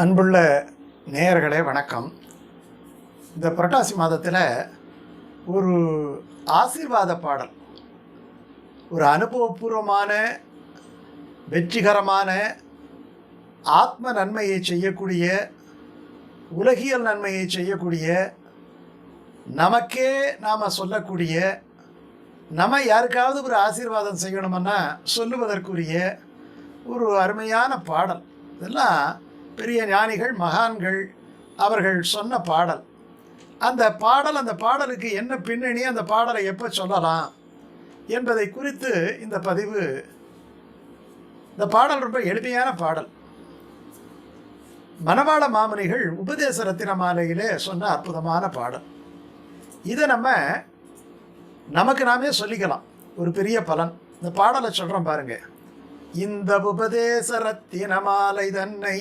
அன்புள்ள நேயர்களே வணக்கம். இந்த புரட்டாசி மாதத்தில் ஒரு ஆசீர்வாத பாடல் ஒரு அனுபவபூர்வமான வெற்றிகரமான ஆத்ம நன்மையை செய்யக்கூடிய உலகியல் நன்மையை செய்யக்கூடிய நமக்கே நாம் சொல்லக்கூடிய நம்ம யாருக்காவது ஒரு ஆசீர்வாதம் செய்யணுமன்னா சொல்லுவதற்குரிய ஒரு அருமையான பாடல். இதெல்லாம் பெரிய ஞானிகள் மகான்கள் அவர்கள் சொன்ன பாடல். அந்த பாடல் அந்த பாடலுக்கு என்ன பின்னணி அந்த பாடலை எப்போ சொல்லலாம் என்பதை குறித்து இந்த பதிவு. இந்த பாடல் ரொம்ப எளிமையான பாடல். மணவாள மாமனிகள் உபதேச ரத்தின மாலையிலே சொன்ன அற்புதமான பாடல். இதை நம்ம நமக்கு நாமே சொல்லிக்கலாம். ஒரு பெரிய பலன். இந்த பாடலை சொல்கிறோம் பாருங்கள் இந்த உபதேச ரத்தின மாலை தன்னை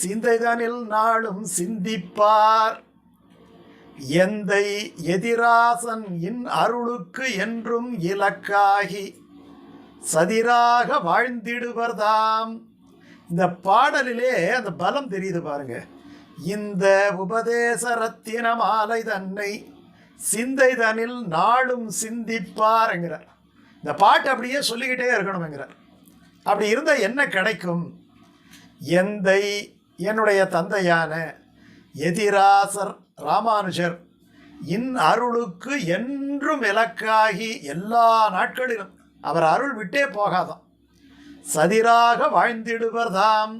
சிந்தைதனில் நாளும் சிந்திப்பார். எந்தை எதிராசன் இன் அருளுக்கு என்றும் இலக்காகி சதிராக வாழ்ந்திடுவர்தாம். இந்த பாடலிலே அந்த பலம் தெரியுது பாருங்க. இந்த உபதேச ரத்தின மாலை தன்னை சிந்தைதனில் நாளும் சிந்திப்பார்ங்கிறார். இந்த பாட்டு அப்படியே சொல்லிக்கிட்டே இருக்கணுங்கிறார் அப்படி இருந்தால் என்ன கிடைக்கும்? எந்தை என்னுடைய தந்தையான எதிராசர் ராமானுஜர் இன் அருளுக்கு என்றும் இலக்காகி எல்லா நாட்களிலும் அவர் அருள் விட்டே போகாதான் சதிராக வாழ்ந்திடுவர்தாம்.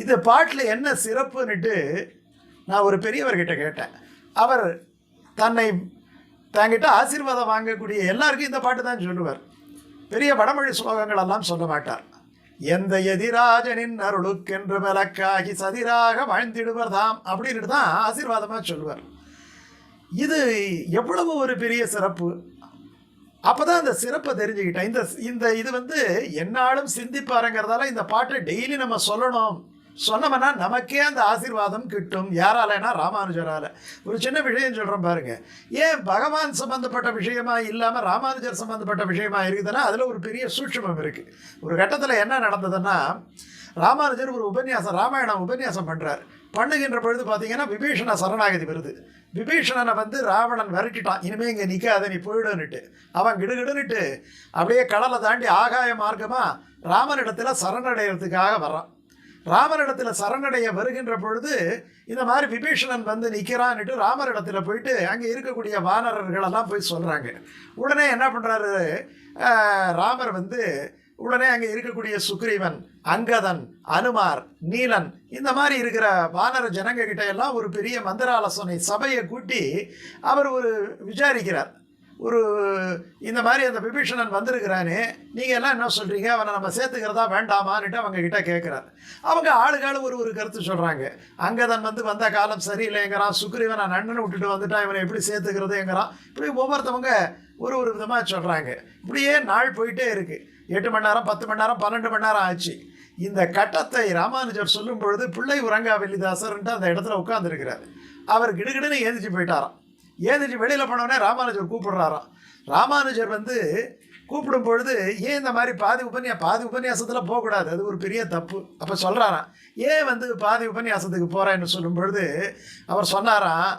இந்த பாட்டில் என்ன சிறப்புன்னுட்டு நான் ஒரு பெரியவர்கிட்ட கேட்டேன். அவர் தன்னை தங்கிட்ட ஆசீர்வாதம் வாங்கக்கூடிய எல்லாருக்கும் இந்த பாட்டு தான் சொல்லுவார். பெரிய வடமொழி ஸ்லோகங்கள் எல்லாம் சொல்ல மாட்டார். எந்த எதிராஜனின் அருளுக்கென்று விளக்காகி சதிராக வாழ்ந்திடுவர் தாம் அப்படின்ட்டு தான் ஆசீர்வாதமாக சொல்லுவார். இது எவ்வளவு ஒரு பெரிய சிறப்பு. அப்போ தான் அந்த சிறப்பை தெரிஞ்சுக்கிட்டேன். இந்த இந்த இது வந்து என்னாலும் சிந்திப்பாருங்கிறதால இந்த பாட்டை டெய்லி நம்ம சொல்லணும். சொன்னோம்னா நமக்கே அந்த ஆசீர்வாதம் கிட்டும். யாராலனா ராமானுஜரால். ஒரு சின்ன விஷயம் சொல்கிறோம் பாருங்க. ஏன் பகவான் சம்பந்தப்பட்ட விஷயமா இல்லாமல் ராமானுஜர் சம்பந்தப்பட்ட விஷயமா இருக்குதுன்னா அதில் ஒரு பெரிய சூட்சமம் இருக்குது ஒரு கட்டத்தில் என்ன நடந்ததுன்னா ராமானுஜர் ஒரு உபன்யாசம் ராமாயணம் உபன்யாசம் பண்ணுறார் பண்ணுகின்ற பொழுது பார்த்தீங்கன்னா விபீஷண சரணாகதி வருது. விபீஷணனை வந்து ராவணன் விரட்டிட்டான். இனிமேல் இங்கே நிற்காத நீ போயிடுன்னுட்டு. அவன் கிடுகிடுன்னுட்டு அப்படியே கடலை தாண்டி ஆகாய மார்க்கமாக ராமனிடத்தில் சரணடைகிறதுக்காக வரான் ராமரிடத்தில் சரணடைய வருகின்ற பொழுது இந்த மாதிரி விபீஷணன் வந்து நிற்கிறான்னுட்டு ராமரிடத்தில் போயிட்டு அங்கே இருக்கக்கூடிய வானரர்களெல்லாம் போய் சொல்கிறாங்க உடனே என்ன பண்ணுறாரு ராமர் வந்து உடனே அங்கே இருக்கக்கூடிய சுக்ரீவன் அங்கதன் அனுமார் நீலன் இந்த மாதிரி இருக்கிற வானர ஜனங்க கிட்ட எல்லாம் ஒரு பெரிய மந்திராலோசனை சபையை கூட்டி அவர் ஒரு விசாரிக்கிறார். ஒரு இந்த மாதிரி அந்த விபீஷணன் வந்திருக்கிறானே நீங்கள் எல்லாம் என்ன சொல்கிறீங்க அவனை நம்ம சேர்த்துக்கிறதா வேண்டாமான்னுட்டு அவங்க கிட்டே கேட்குறாரு அவங்க ஆளுகாலு ஒரு ஒரு கருத்து சொல்கிறாங்க அங்கதன் வந்து வந்த காலம் சரியில்லைங்கிறான் சுக்ரீவன் நான் அண்ணனை விட்டுட்டு வந்துட்டான் இவனை எப்படி சேர்த்துக்கிறதுங்கிறான் இப்படி ஒவ்வொருத்தவங்க ஒரு ஒரு விதமாக சொல்கிறாங்க இப்படியே நாள் போயிட்டே இருக்குது எட்டு மணி நேரம் பத்து மணி நேரம் பன்னெண்டு மணி நேரம் ஆச்சு. இந்த கட்டத்தை ராமானுஜர் சொல்லும் பொழுது பிள்ளை உரங்கா வெள்ளிதாசர்ன்ட்டு அந்த இடத்துல உட்காந்துருக்கிறார் அவர் கிடுகிடுன்னு ஏந்திச்சு போயிட்டாராம். ஏந்திரிச்சு வெளியில் போனோடனே ராமானுஜர் கூப்பிடுறாராம். ராமானுஜர் வந்து கூப்பிடும் பொழுது ஏன் இந்த மாதிரி பாதி உபன்யா பாதி உபன்யாசத்தில் போகக்கூடாது? அது ஒரு பெரிய தப்பு. அப்போ சொல்கிறாராம் ஏன் வந்து பாதி உபன்யாசத்துக்கு போகிறேன்னு சொல்லும் பொழுது அவர் சொன்னாராம்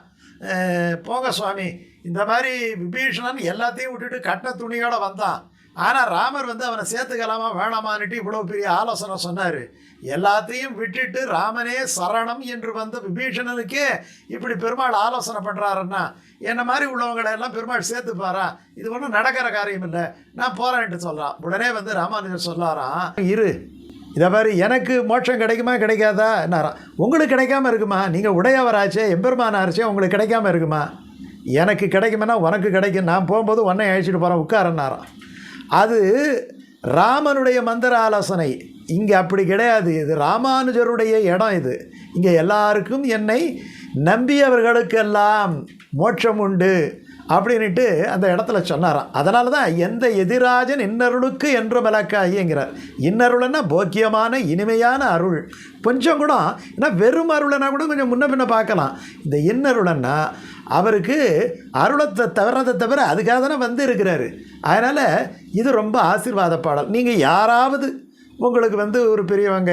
போங்க சுவாமி. இந்த மாதிரி விபீஷணன் எல்லாத்தையும் விட்டுட்டு கட்ட துணியோடு வந்தான். ஆனால் ராமர் வந்து அவனை சேர்த்துக்கலாமா வேணாமான்னுட்டு இவ்வளோ பெரிய ஆலோசனை சொன்னார். எல்லாத்தையும் விட்டுட்டு ராமனே சரணம் என்று வந்த விபீஷணனுக்கே இப்படி பெருமாள் ஆலோசனை பண்ணுறாருன்னா என்னை மாதிரி உள்ளவங்களை எல்லாம் பெருமாள் சேர்த்துப்பாரா? இது ஒன்றும் நடக்கிற காரியம் இல்லை. நான் போகிறேன்ட்டு சொல்கிறான் உடனே வந்து ராமானுஜர் சொல்லாராம் இரு இதை மாதிரி எனக்கு மோட்சம் கிடைக்குமா கிடைக்காதா? என்னாராம் உங்களுக்கு கிடைக்காம இருக்குமா? நீங்கள் உடையவராச்சே எம்பெருமானாச்சே உங்களுக்கு கிடைக்காம இருக்குமா? எனக்கு கிடைக்குமென்னா உனக்கு கிடைக்கும். நான் போகும்போது உன்னை அழைச்சிட்டு போகிறேன் உட்காரன்னாராம். அது ராமனுடைய மந்திர ஆலோசனை இங்கே அப்படி கிடையாது. இது ராமானுஜருடைய இடம் இது. இங்கே எல்லாருக்கும் என்னை நம்பியவர்களுக்கெல்லாம் மோட்சம் உண்டு. அப்படின்ட்டு அந்த இடத்துல சொன்னாராம். அதனால தான் எந்த எதிராஜன் இன்னருளுக்கு என்று மலக்காயிங்கிறார் இன்னருள்னா போக்கியமான இனிமையான அருள். கொஞ்சம் கூட ஏன்னா வெறும் அருளைனா கூட கொஞ்சம் முன்ன பின்ன பார்க்கலாம். இந்த இன்னருளன்னா அவருக்கு அருளத்தை தவிரதை தவிர அதுக்காக தானே வந்து இருக்கிறாரு. அதனால் இது ரொம்ப ஆசீர்வாத பாடல். நீங்கள் யாராவது உங்களுக்கு வந்து ஒரு பெரியவங்க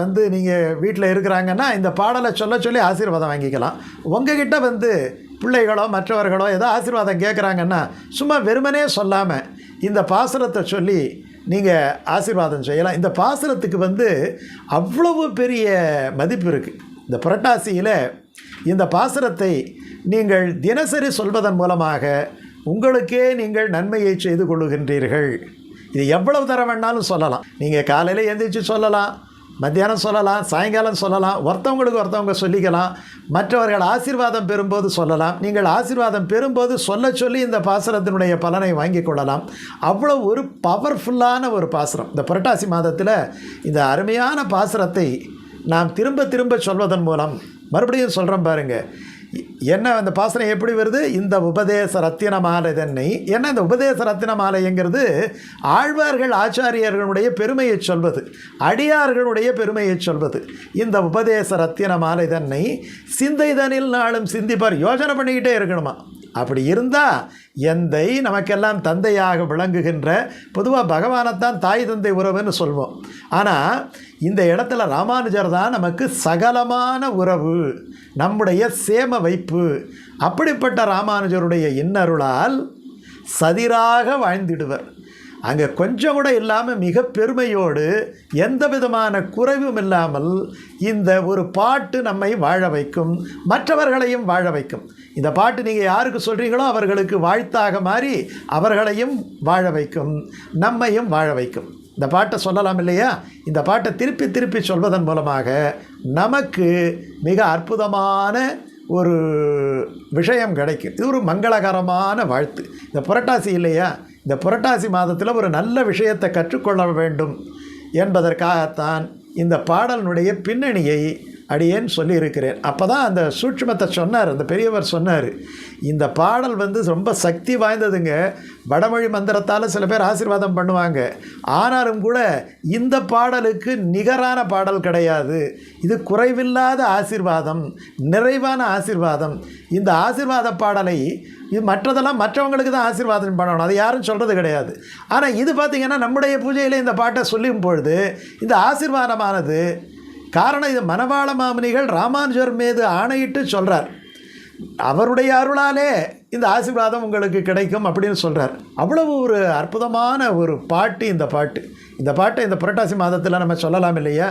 வந்து நீங்கள் வீட்டில் இருக்கிறாங்கன்னா இந்த பாடலை சொல்ல சொல்லி ஆசீர்வாதம் வாங்கிக்கலாம். உங்ககிட்ட வந்து பிள்ளைகளோ மற்றவர்களோ ஏதோ ஆசீர்வாதம் கேட்குறாங்கன்னா சும்மா வெறுமனே சொல்லாமல் இந்த பாசுரத்தை சொல்லி நீங்கள் ஆசீர்வாதம் செய்யலாம். இந்த பாசுரத்துக்கு வந்து அவ்வளவு பெரிய மதிப்பு இருக்குது இந்த புரட்டாசியில் இந்த பாசுரத்தை நீங்கள் தினசரி சொல்வதன் மூலமாக உங்களுக்கே நீங்கள் நன்மையை செய்து கொள்ளுகின்றீர்கள். இது எவ்வளவு தர வேணாலும் சொல்லலாம். நீங்கள் காலையில் எந்திரிச்சு சொல்லலாம். மத்தியானம் சொல்லலாம் சாயங்காலம் சொல்லலாம் ஒருத்தவங்களுக்கு ஒருத்தவங்க சொல்லிக்கலாம் மற்றவர்கள் ஆசீர்வாதம் பெறும்போது சொல்லலாம் நீங்கள் ஆசீர்வாதம் பெறும்போது சொல்ல சொல்லி இந்த பாசனத்தினுடைய பலனை வாங்கிக் கொள்ளலாம். அவ்வளோ ஒரு பவர்ஃபுல்லான ஒரு பாசனம். இந்த புரட்டாசி மாதத்தில் இந்த அருமையான பாசனத்தை நாம் திரும்ப திரும்ப சொல்வதன் மூலம் மறுபடியும் சொல்கிறோம் பாருங்கள் என்ன அந்த பாசனம் எப்படி வருது? இந்த உபதேச ரத்தின மாலை தன்னை. என்ன இந்த உபதேச ரத்தின மாலைங்கிறது? ஆழ்வார்கள் ஆச்சாரியர்களுடைய பெருமையை சொல்வது. அடியார்களுடைய பெருமையை சொல்வது. இந்த உபதேச ரத்தின மாலை தன்னை சிந்தைதனில் நாளும் சிந்திப்பார். யோசனை பண்ணிக்கிட்டே இருக்கணுமா? அப்படி இருந்தால் எந்தை நமக்கெல்லாம் தந்தையாக விளங்குகின்ற பொதுவாக பகவானைத்தான் தாய் தந்தை உறவுன்னு சொல்வோம். ஆனால் இந்த இடத்துல ராமானுஜர் தான் நமக்கு சகலமான உறவு. நம்முடைய சேம வைப்பு. அப்படிப்பட்ட ராமானுஜருடைய இன்னருளால் சதிராக வாழ்ந்திடுவர். அங்கே கொஞ்சம் கூட இல்லாமல் மிக பெருமையோடு எந்த விதமான குறைவும் இல்லாமல் இந்த ஒரு பாட்டு நம்மை வாழ வைக்கும் மற்றவர்களையும் வாழ வைக்கும். இந்த பாட்டு நீங்கள் யாருக்கு சொல்கிறீங்களோ அவர்களுக்கு வாழ்த்தாக மாறி அவர்களையும் வாழ வைக்கும் நம்மையும் வாழ வைக்கும். இந்த பாட்டை சொல்லலாம் இல்லையா? இந்த பாட்டை திருப்பி திருப்பி சொல்வதன் மூலமாக நமக்கு மிக அற்புதமான ஒரு விஷயம் கிடைக்கும். இது ஒரு மங்களகரமான வாழ்த்து. இந்த புரட்டாசி இல்லையா? இந்த புரட்டாசி மாதத்தில் ஒரு நல்ல விஷயத்தை கற்றுக்கொள்ள வேண்டும் என்பதற்காகத்தான் இந்த பாடலினுடைய பின்னணியை அடியேன்னு சொல்லியிருக்கிறேன். அப்போ தான் அந்த சூட்சமத்தை சொன்னார் அந்த பெரியவர் சொன்னார் இந்த பாடல் வந்து ரொம்ப சக்தி வாய்ந்ததுங்க. வடமொழி மந்திரத்தால் சில பேர் ஆசீர்வாதம் பண்ணுவாங்க. ஆனாலும் கூட இந்த பாடலுக்கு நிகரான பாடல் கிடையாது. இது குறைவில்லாத ஆசீர்வாதம் நிறைவான ஆசீர்வாதம். இந்த ஆசீர்வாத பாடலை இது மற்றதெல்லாம் மற்றவங்களுக்கு தான் ஆசீர்வாதம் பண்ணணும். அது யாரும் சொல்கிறது கிடையாது. ஆனால் இது பார்த்திங்கன்னா நம்முடைய பூஜையில் இந்த பாட்டை சொல்லும் பொழுது இந்த ஆசீர்வாதமானது காரணம் இது மணவாள மாமுனிகள் ராமானுஜர் மீது ஆணையிட்டு சொல்கிறார் அவருடைய அருளாலே இந்த ஆசீர்வாதம் உங்களுக்கு கிடைக்கும் அப்படின்னு சொல்கிறார் அவ்வளவு ஒரு அற்புதமான ஒரு பாட்டு இந்த பாட்டு. இந்த பாட்டை இந்த புரட்டாசி மாதத்தில் நம்ம சொல்லலாம் இல்லையா?